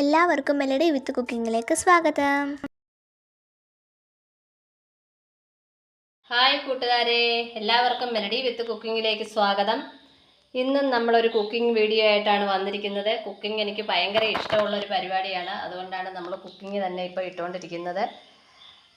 എല്ലാവർക്കും മെലഡി വിത്ത് കുക്കിങ്ങിലേക്ക് സ്വാഗതം. ഹായ് കൂട്ടുകാരെ എല്ലാവർക്കും മെലഡി വിത്ത് കുക്കിങ്ങിലേക്ക് സ്വാഗതം. ഇന്നും നമ്മളൊരു കുക്കിംഗ് വീഡിയോ ആയിട്ടാണ് വന്നിരിക്കുന്നത്. കുക്കിംഗ് എനിക്ക് ഭയങ്കര ഇഷ്ടമുള്ള ഒരു പരിപാടിയാണ്. അതുകൊണ്ടാണ് നമ്മൾ കുക്കിംഗ് തന്നെ ഇപ്പോൾ ഇട്ടുകൊണ്ടിരിക്കുന്നത്.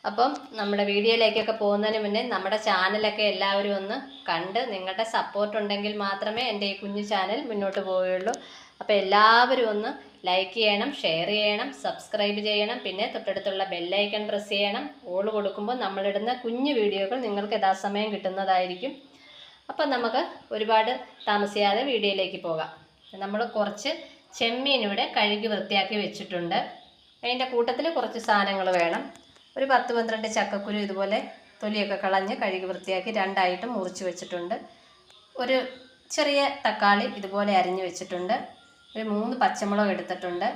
അപ്പം നമ്മുടെ വീഡിയോയിലേക്കൊക്കെ പോകുന്നതിന് മുന്നേ നമ്മുടെ ചാനലൊക്കെ എല്ലാവരും ഒന്ന് കണ്ട് നിങ്ങളുടെ സപ്പോർട്ട് ഉണ്ടെങ്കിൽ മാത്രമേ എന്റെ ഈ കുഞ്ഞു ചാനൽ മുന്നോട്ട് പോവുകയുള്ളൂ. അപ്പോൾ എല്ലാവരും ഒന്ന് ലൈക്ക് ചെയ്യണം ഷെയർ ചെയ്യണം സബ്സ്ക്രൈബ് ചെയ്യണം പിന്നെ തൊട്ടടുത്തുള്ള ബെല്ലൈക്കൺ പ്രസ് ചെയ്യണം. ഓൾ കൊടുക്കുമ്പോൾ നമ്മളിടുന്ന കുഞ്ഞു വീഡിയോകൾ നിങ്ങൾക്ക് യഥാസമയം കിട്ടുന്നതായിരിക്കും. അപ്പം നമുക്ക് ഒരുപാട് താമസിയാതെ വീഡിയോയിലേക്ക് പോകാം. നമ്മൾ കുറച്ച് ചെമ്മീൻ ഇവിടെ കഴുകി വൃത്തിയാക്കി വെച്ചിട്ടുണ്ട്. അതിന്റെ കൂട്ടത്തിൽ കുറച്ച് സാധനങ്ങൾ വേണം. ഒരു പത്ത് പന്ത്രണ്ട് ചക്കക്കുരു ഇതുപോലെ തൊലിയൊക്കെ കളഞ്ഞ് കഴുകി വൃത്തിയാക്കി രണ്ടായിട്ട് മുറിച്ച് വെച്ചിട്ടുണ്ട്. ഒരു ചെറിയ തക്കാളി ഇതുപോലെ അരിഞ്ഞു വെച്ചിട്ടുണ്ട്. ഒരു മൂന്ന് പച്ചമുളക് എടുത്തിട്ടുണ്ട്.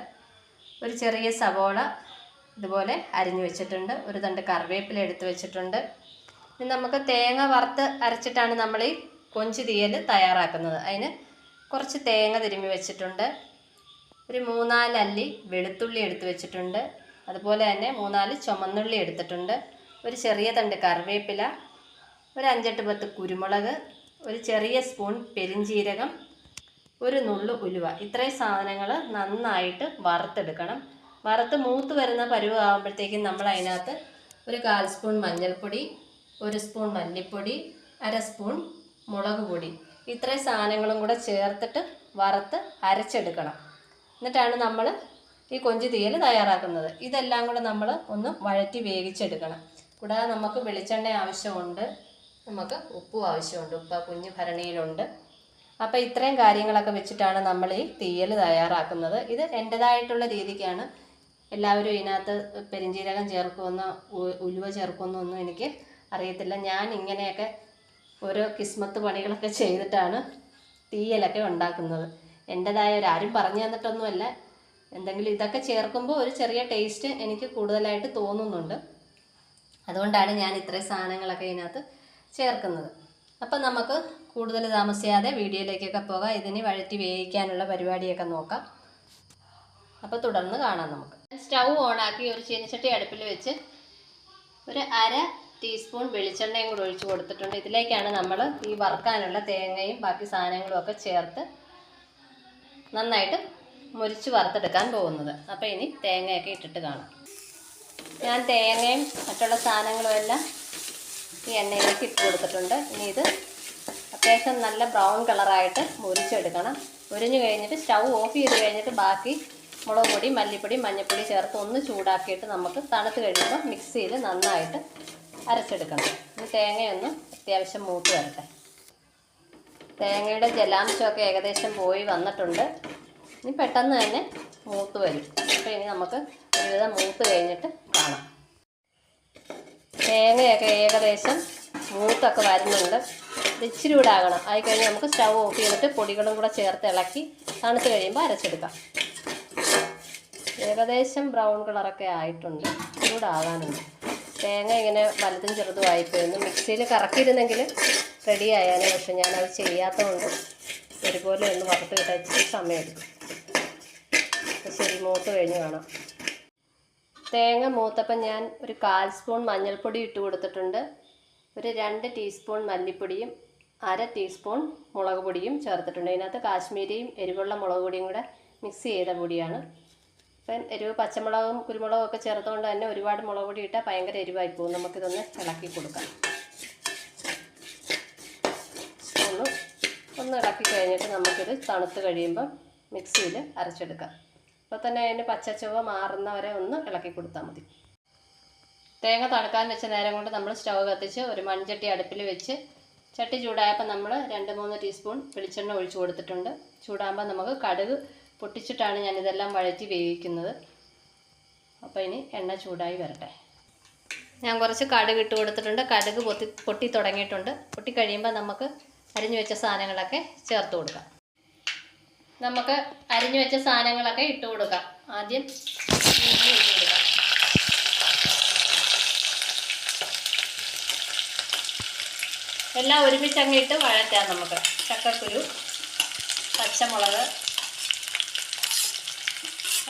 ഒരു ചെറിയ സവോള ഇതുപോലെ അരിഞ്ഞു വെച്ചിട്ടുണ്ട്. ഒരു തണ്ട് കറിവേപ്പില എടുത്ത് വെച്ചിട്ടുണ്ട്. ഇനി നമുക്ക് തേങ്ങ വറുത്ത് അരച്ചിട്ടാണ് നമ്മൾ ഈ കൊഞ്ച് തീയൽ തയ്യാറാക്കുന്നത്. അതിന് കുറച്ച് തേങ്ങ തിരുമ്മി വെച്ചിട്ടുണ്ട്. ഒരു മൂന്നാൽ അല്ലി വെളുത്തുള്ളി എടുത്ത് വെച്ചിട്ടുണ്ട്. അതുപോലെ തന്നെ മൂന്നാൽ ചുമന്നുള്ളി എടുത്തിട്ടുണ്ട്. ഒരു ചെറിയ തണ്ട് കറിവേപ്പില ഒരു അഞ്ചെട്ട് പത്ത് കുരുമുളക് ഒരു ചെറിയ സ്പൂൺ പെരിഞ്ജീരകം ഒരു നുള്ളു ഉലുവ. ഇത്രയും സാധനങ്ങൾ നന്നായിട്ട് വറുത്തെടുക്കണം. വറുത്ത് മൂത്ത് വരുന്ന പരുവ് ആകുമ്പോഴത്തേക്കും നമ്മൾ അതിനകത്ത് ഒരു കാൽ സ്പൂൺ മഞ്ഞൾപ്പൊടി ഒരു സ്പൂൺ മല്ലിപ്പൊടി അര സ്പൂൺ മുളക് പൊടി. ഇത്രയും സാധനങ്ങളും കൂടെ ചേർത്തിട്ട് വറുത്ത് അരച്ചെടുക്കണം. എന്നിട്ടാണ് നമ്മൾ ഈ കൊഞ്ച് തീയൽ തയ്യാറാക്കുന്നത്. ഇതെല്ലാം കൂടെ നമ്മൾ ഒന്ന് വഴറ്റി വേവിച്ചെടുക്കണം. കൂടാതെ നമുക്ക് വെളിച്ചെണ്ണ ആവശ്യമുണ്ട്. നമുക്ക് ഉപ്പും ആവശ്യമുണ്ട്. ഉപ്പ് കുഞ്ഞു ഭരണിയിലുണ്ട്. അപ്പോൾ ഇത്രയും കാര്യങ്ങളൊക്കെ വെച്ചിട്ടാണ് നമ്മൾ ഈ തീയൽ തയ്യാറാക്കുന്നത്. ഇത് എന്റെതായിട്ടുള്ള രീതിക്കാണ്. എല്ലാവരും ഇതിനകത്ത് പെരിഞ്ചീരകം ചേർക്കുമെന്നോ ഉലുവ ചേർക്കുമെന്നോ ഒന്നും എനിക്ക് അറിയത്തില്ല. ഞാൻ ഇങ്ങനെയൊക്കെ ഓരോ കിസ്മത്ത് പണികളൊക്കെ ചെയ്തിട്ടാണ് തീയലൊക്കെ ഉണ്ടാക്കുന്നത്. എന്റെതായ ഒരു ആരും പറഞ്ഞു തന്നിട്ടൊന്നുമല്ല. എന്തെങ്കിലും ഇതൊക്കെ ചേർക്കുമ്പോൾ ഒരു ചെറിയ ടേസ്റ്റ് എനിക്ക് കൂടുതലായിട്ട് തോന്നുന്നുണ്ട്. അതുകൊണ്ടാണ് ഞാൻ ഇത്രയും സാധനങ്ങളൊക്കെ ഇതിനകത്ത് ചേർക്കുന്നത്. അപ്പം നമുക്ക് കൂടുതൽ താമസിയാതെ വീഡിയോയിലേക്കൊക്കെ പോകാം. ഇതിന് വഴറ്റി വേവിക്കാനുള്ള പരിപാടിയൊക്കെ നോക്കാം. അപ്പോൾ തുടർന്ന് കാണാം നമുക്ക്. സ്റ്റൗ ഓണാക്കി ഒരു ചീനച്ചട്ടി അടുപ്പിൽ വെച്ച് ഒരു അര ടീസ്പൂൺ വെളിച്ചെണ്ണയും കൂടി ഒഴിച്ച് കൊടുത്തിട്ടുണ്ട്. ഇതിലേക്കാണ് നമ്മൾ ഈ വറുക്കാനുള്ള തേങ്ങയും ബാക്കി സാധനങ്ങളും ഒക്കെ ചേർത്ത് നന്നായിട്ട് മുരിച്ച് വറുത്തെടുക്കാൻ പോകുന്നത്. അപ്പോൾ ഇനി തേങ്ങയൊക്കെ ഇട്ടിട്ട് കാണാം. ഞാൻ തേങ്ങയും മറ്റുള്ള സാധനങ്ങളും എല്ലാം ഈ എണ്ണയിലേക്ക് ഇട്ട് കൊടുത്തിട്ടുണ്ട്. ഇനി ഇത് അത്യാവശ്യം നല്ല ബ്രൗൺ കളറായിട്ട് മുരിച്ചെടുക്കണം. മുരിഞ്ഞു കഴിഞ്ഞിട്ട് സ്റ്റൗ ഓഫ് ചെയ്ത് കഴിഞ്ഞിട്ട് ബാക്കി മുളക് പൊടി മല്ലിപ്പൊടി മഞ്ഞൾപ്പൊടി ചേർത്ത് ഒന്ന് ചൂടാക്കിയിട്ട് നമുക്ക് തണുത്ത് കഴിയുമ്പോൾ മിക്സിയിൽ നന്നായിട്ട് അരച്ചെടുക്കണം. ഇനി തേങ്ങയൊന്ന് അത്യാവശ്യം മൂത്ത് വരട്ടെ. തേങ്ങയുടെ ജലാംശമൊക്കെ ഏകദേശം പോയി വന്നിട്ടുണ്ട്. ഇനി പെട്ടെന്ന് തന്നെ മൂത്ത് വരും. അപ്പോൾ ഇനി നമുക്ക് ഒരുവിധം മൂത്ത് കഴിഞ്ഞിട്ട് കാണാം. തേങ്ങയൊക്കെ ഏകദേശം മൂത്തൊക്കെ വരുന്നുണ്ട്. ഇച്ചിരി കൂടെ ആകണം ആയി കഴിഞ്ഞാൽ നമുക്ക് സ്റ്റൗ ഓഫ് ചെയ്തിട്ട് പൊടികളും കൂടെ ചേർത്ത് ഇളക്കി തണുത്ത് കഴിയുമ്പോൾ അരച്ചെടുക്കാം. ഏകദേശം ബ്രൗൺ കളറൊക്കെ ആയിട്ടുണ്ട്. ഇച്ചിരി ആകാനുണ്ട് തേങ്ങ ഇങ്ങനെ വലുതും ചെറുതും ആയിപ്പോയിരുന്നു. മിക്സിയിൽ കറക്കിയിരുന്നെങ്കിൽ റെഡി ആയാലും പക്ഷെ ഞാനത് ചെയ്യാത്തതുകൊണ്ട് ഒരുപോലെ ഒന്ന് വറുത്ത് കിട്ടാൻ സമയമെടുക്കും. ശരി മൂത്ത് കഴിഞ്ഞ് കാണാം. തേങ്ങ മൂത്തപ്പം ഞാൻ ഒരു കാൽ സ്പൂൺ മഞ്ഞൾപ്പൊടി ഇട്ട് കൊടുത്തിട്ടുണ്ട്. ഒരു രണ്ട് ടീസ്പൂൺ മല്ലിപ്പൊടിയും അര ടീസ്പൂൺ മുളക് പൊടിയും ചേർത്തിട്ടുണ്ട്. ഇതിനകത്ത് കാശ്മീരിയും എരിവുള്ള മുളക് പൊടിയും കൂടെ മിക്സ് ചെയ്ത പൊടിയാണ്. അപ്പം എരിവ് പച്ചമുളകും കുരുമുളകും ഒക്കെ ചേർത്തുകൊണ്ട് തന്നെ ഒരുപാട് മുളക് പൊടി ഇട്ടാൽ ഭയങ്കര എരിവായി പോകും. നമുക്കിതൊന്ന് ഇളക്കി കൊടുക്കാം. ഒന്ന് ഒന്ന് ഇളക്കി കഴിഞ്ഞിട്ട് നമുക്കിത് തണുത്ത് കഴിയുമ്പം മിക്സിയിൽ അരച്ചെടുക്കാം. അപ്പോൾ തന്നെ അതിന് പച്ച ചുവ മാറുന്നവരെ ഒന്ന് ഇളക്കി കൊടുത്താൽ മതി. തേങ്ങ തണുക്കാൻ വെച്ച നേരം കൊണ്ട് നമ്മൾ സ്റ്റവ് കത്തിച്ച് ഒരു മൺചട്ടി അടുപ്പിൽ വെച്ച് ചട്ടി ചൂടായപ്പോൾ നമ്മൾ രണ്ട് മൂന്ന് ടീസ്പൂൺ വെളിച്ചെണ്ണ ഒഴിച്ചു കൊടുത്തിട്ടുണ്ട്. ചൂടാകുമ്പോൾ നമുക്ക് കടുക് പൊട്ടിച്ചിട്ടാണ് ഞാനിതെല്ലാം വഴറ്റി വേവിക്കുന്നത്. അപ്പോൾ ഇനി എണ്ണ ചൂടായി വരട്ടെ. ഞാൻ കുറച്ച് കടുക് ഇട്ട് കൊടുത്തിട്ടുണ്ട്. കടുക് പൊത്തി പൊട്ടി തുടങ്ങിയിട്ടുണ്ട്. പൊട്ടി കഴിയുമ്പോൾ നമുക്ക് അരിഞ്ഞു വെച്ച സാധനങ്ങളൊക്കെ ചേർത്ത് കൊടുക്കാം. നമുക്ക് അരിഞ്ഞു വെച്ച സാധനങ്ങളൊക്കെ ഇട്ട് കൊടുക്കാം. ആദ്യം ഇട്ട് കൊടുക്കാം. എല്ലാം ഒരുമിച്ച് അങ്ങിട്ട് വഴറ്റാം നമുക്ക്. ചക്കക്കുരു പച്ചമുളക്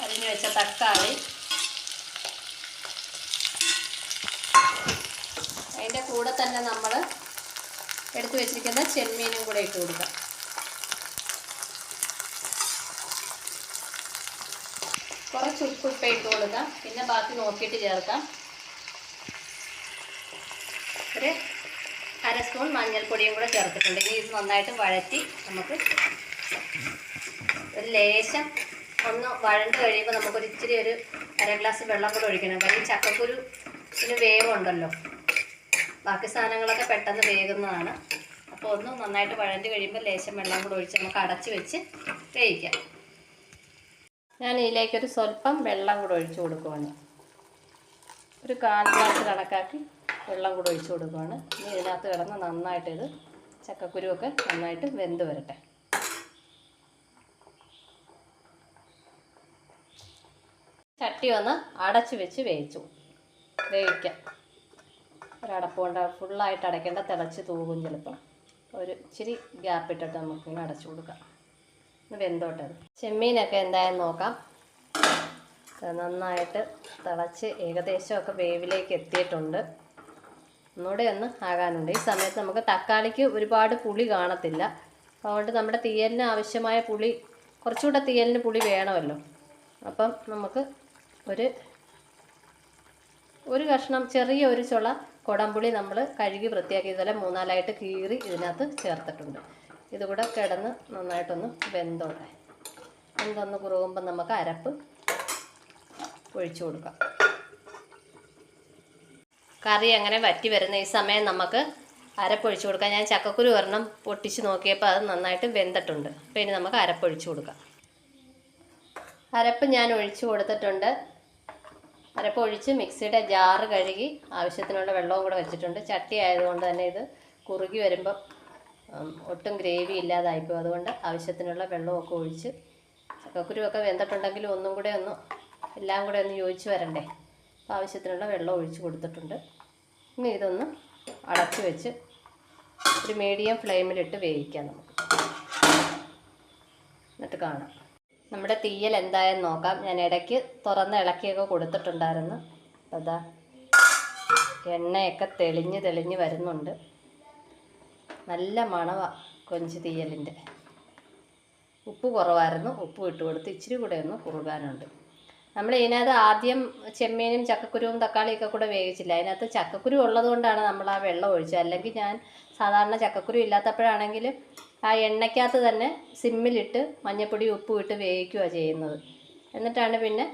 അരിഞ്ഞു വെച്ച തക്കാളി. അതിന്റെ കൂടെ തന്നെ നമ്മൾ എടുത്തു വെച്ചിരിക്കുന്ന ചെമ്മീനും കൂടെ ഇട്ട് കൊടുക്കാം. കുറച്ച് ഉപ്പുപ്പ ഇട്ട് കൊടുക്കാം. പിന്നെ ബാക്കി നോക്കിയിട്ട് ചേർക്കാം. ഒരു അര സ്പൂൺ മഞ്ഞൾപ്പൊടിയും കൂടെ ചേർത്തിട്ടുണ്ട്. ഇനി ഇത് നന്നായിട്ട് വഴറ്റി നമുക്ക് ഒരു ലേശം ഒന്ന് വഴണ്ട് കഴിയുമ്പോൾ നമുക്കൊരു ഇച്ചിരി ഒരു അര ഗ്ലാസ് വെള്ളം കൂടെ ഒഴിക്കണം. കാര്യം ചക്കക്കുരു ഇതിന് വേവുണ്ടല്ലോ. ബാക്കി സാധനങ്ങളൊക്കെ പെട്ടെന്ന് വേകുന്നതാണ്. അപ്പോൾ ഒന്ന് നന്നായിട്ട് വഴണ്ട് കഴിയുമ്പോൾ ലേശം വെള്ളം കൂടെ ഒഴിച്ച് നമുക്ക് അടച്ച് വെച്ച് വേവിക്കാം. ഞാൻ ഇതിലേക്കൊരു സ്വല്പം വെള്ളം കൂടെ ഒഴിച്ചു കൊടുക്കുവാണ്. ഒരു കാൽ ഗ്ലാസ് കണക്കാക്കി വെള്ളം കൂടെ ഒഴിച്ചു കൊടുക്കുവാണ്. ഇനി ഇതിനകത്ത് കിടന്ന് നന്നായിട്ട് ഇത് ചക്കക്കുരുവൊക്കെ നന്നായിട്ട് വെന്ത് വരട്ടെ. ചട്ടി ഒന്ന് അടച്ച് വെച്ച് വേവിച്ചു. വേവിക്കാം. ഒരടപ്പ് കൊണ്ട് ഫുള്ളായിട്ട് അടയ്ക്കേണ്ട തിളച്ച് തൂകും ചിലപ്പം. ഒരു ഇച്ചിരി ഗ്യാപ്പ് ഇട്ടിട്ട് നമുക്കിങ്ങനെ അടച്ചു കൊടുക്കാം. ഒന്ന് വെന്തോട്ടെ ചെമ്മീനൊക്കെ എന്തായാലും നോക്കാം. നന്നായിട്ട് തിളച്ച് ഏകദേശമൊക്കെ വേവിലേക്ക് എത്തിയിട്ടുണ്ട്. ഒന്നുകൂടെ ഒന്ന് ആകാനുണ്ട്. ഈ സമയത്ത് നമുക്ക് തക്കാളിക്ക് ഒരുപാട് പുളി കാണത്തില്ല. അതുകൊണ്ട് നമ്മുടെ തീയലിന് ആവശ്യമായ പുളി കുറച്ചുകൂടെ തീയലിന് പുളി വേണമല്ലോ. അപ്പം നമുക്ക് ഒരു ഒരു കഷ്ണം ചെറിയ ഒരു ചുള കുടംപുളി നമ്മൾ കഴുകി വൃത്തിയാക്കി ഇതുപോലെ മൂന്നാലായിട്ട് കീറി ഇതിനകത്ത് ചേർത്തിട്ടുണ്ട്. ഇതുകൂടെ കിടന്ന് നന്നായിട്ടൊന്ന് വെന്തോടെ വെന്തൊന്ന് കുറുകുമ്പോൾ നമുക്ക് അരപ്പ് ഒഴിച്ചു കൊടുക്കാം. കറി അങ്ങനെ വറ്റി വരുന്ന ഈ സമയം നമുക്ക് അരപ്പൊഴിച്ച് കൊടുക്കാം. ഞാൻ ചക്കക്കുരു ഒരെണ്ണം പൊട്ടിച്ച് നോക്കിയപ്പോൾ അത് നന്നായിട്ട് വെന്തിട്ടുണ്ട്. അപ്പോൾ ഇനി നമുക്ക് അരപ്പൊഴിച്ച് കൊടുക്കാം. അരപ്പ് ഞാൻ ഒഴിച്ച് കൊടുത്തിട്ടുണ്ട്. അരപ്പ് ഒഴിച്ച് മിക്സിയുടെ ജാറ് കഴുകി ആവശ്യത്തിനുള്ള വെള്ളവും കൂടെ വെച്ചിട്ടുണ്ട്. ചട്ടി ആയതുകൊണ്ട് തന്നെ ഇത് കുറുകി വരുമ്പം ഒട്ടും ഗ്രേവി ഇല്ലാതായിപ്പോൾ അതുകൊണ്ട് ആവശ്യത്തിനുള്ള വെള്ളമൊക്കെ ഒഴിച്ച് ചക്കക്കുരുവൊക്കെ വെന്തിട്ടുണ്ടെങ്കിൽ ഒന്നും കൂടെ ഒന്ന് എല്ലാം കൂടെ ഒന്ന് യോജിച്ച് വരണ്ടേ? അപ്പോൾ ആവശ്യത്തിനുള്ള വെള്ളം ഒഴിച്ച് കൊടുത്തിട്ടുണ്ട്. ഇനി ഇതൊന്ന് അടച്ചു വെച്ച് ഒരു മീഡിയം ഫ്ലെയിമിലിട്ട് വേവിക്കാം നമുക്ക്. എന്നിട്ട് കാണാം. നമ്മുടെ തീയൽ എന്തായെന്ന് നോക്കാം. ഞാൻ ഇടയ്ക്ക് തുറന്ന് ഇളക്കിയൊക്കെ കൊടുത്തിട്ടുണ്ടായിരുന്നു. അതാ എണ്ണയൊക്കെ തെളിഞ്ഞ് തെളിഞ്ഞ് വരുന്നുണ്ട്. നല്ല മണമാണ് കൊഞ്ച് തീയലിന്റെ. ഉപ്പ് കുറവായിരുന്നു. ഉപ്പ് ഇട്ട് കൊടുത്ത് ഇച്ചിരി കൂടെ ഒന്ന് കുറുകാനുണ്ട്. നമ്മൾ ഇതിനകത്ത് ആദ്യം ചെമ്മീനും ചക്കക്കുരുവും തക്കാളിയൊക്കെ കൂടെ വേവിച്ചില്ല. അതിനകത്ത് ചക്കക്കുരു ഉള്ളത് കൊണ്ടാണ് നമ്മൾ ആ വെള്ളം ഒഴിച്ചത്. അല്ലെങ്കിൽ ഞാൻ സാധാരണ ചക്കക്കുരു ഇല്ലാത്തപ്പോഴാണെങ്കിൽ ആ എണ്ണയ്ക്കകത്ത് തന്നെ സിമ്മിലിട്ട് മഞ്ഞപ്പൊടി ഉപ്പും ഇട്ട് വേവിക്കുകയാണ് ചെയ്യുന്നത്. എന്നിട്ടാണ് പിന്നെ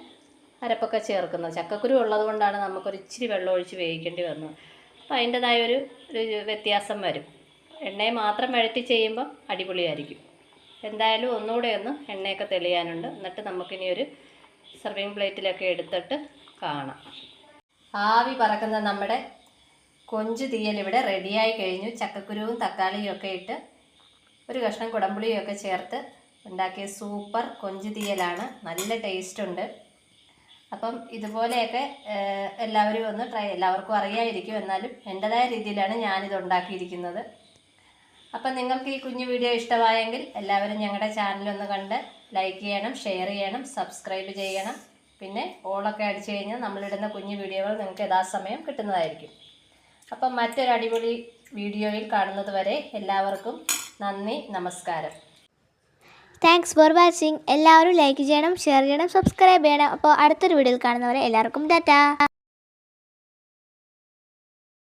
അരപ്പൊക്കെ ചേർക്കുന്നത്. ചക്കക്കുരു ഉള്ളത് കൊണ്ടാണ് നമുക്കൊരു ഇച്ചിരി വെള്ളം ഒഴിച്ച് വേവിക്കേണ്ടി വന്നത്. അപ്പോൾ അതിന്റെതായ ഒരു വ്യത്യാസം വരും. എണ്ണയെ മാത്രം വഴറ്റി ചെയ്യുമ്പം അടിപൊളിയായിരിക്കും. എന്തായാലും ഒന്നുകൂടെ ഒന്ന് എണ്ണയൊക്കെ തെളിയാനുണ്ട്. എന്നിട്ട് നമുക്കിനി ഒരു സർവിങ് പ്ലേറ്റിലൊക്കെ എടുത്തിട്ട് കാണാം. ആവി പറക്കുന്ന നമ്മുടെ കൊഞ്ച് തീയൽ ഇവിടെ റെഡിയായി കഴിഞ്ഞു. ചക്കക്കുരുവും തക്കാളിയും ഒക്കെ ഇട്ട് ഒരു കഷ്ണം കുടംപുളിയും ഒക്കെ ചേർത്ത് ഉണ്ടാക്കിയ സൂപ്പർ കൊഞ്ച് തീയലാണ്. നല്ല ടേസ്റ്റ് ഉണ്ട്. അപ്പം ഇതുപോലെയൊക്കെ എല്ലാവരും ഒന്ന് ട്രൈ എല്ലാവർക്കും അറിയായിരിക്കും. എന്നാലും എന്റെതായ രീതിയിലാണ് ഞാനിത് ഉണ്ടാക്കിയിരിക്കുന്നത്. അപ്പം നിങ്ങൾക്ക് ഈ കുഞ്ഞു വീഡിയോ ഇഷ്ടമായെങ്കിൽ എല്ലാവരും ഞങ്ങളുടെ ചാനൽ ഒന്ന് കണ്ട് ലൈക്ക് ചെയ്യണം ഷെയർ ചെയ്യണം സബ്സ്ക്രൈബ് ചെയ്യണം. പിന്നെ ഓളൊക്കെ അടിച്ചു കഴിഞ്ഞാൽ നമ്മളിടുന്ന കുഞ്ഞു വീഡിയോകൾ നിങ്ങൾക്ക് യഥാസമയം കിട്ടുന്നതായിരിക്കും. അപ്പം മറ്റൊരു അടിപൊളി വീഡിയോയിൽ കാണുന്നത് വരെ എല്ലാവർക്കും നന്ദി നമസ്കാരം. താങ്ക്സ് ഫോർ വാച്ചിങ് എല്ലാവരും ലൈക്ക് ചെയ്യണം ഷെയർ ചെയ്യണം സബ്സ്ക്രൈബ് ചെയ്യണം. അപ്പോൾ അടുത്തൊരു വീഡിയോയിൽ കാണുന്നവരെ എല്ലാവർക്കും ടാറ്റാ.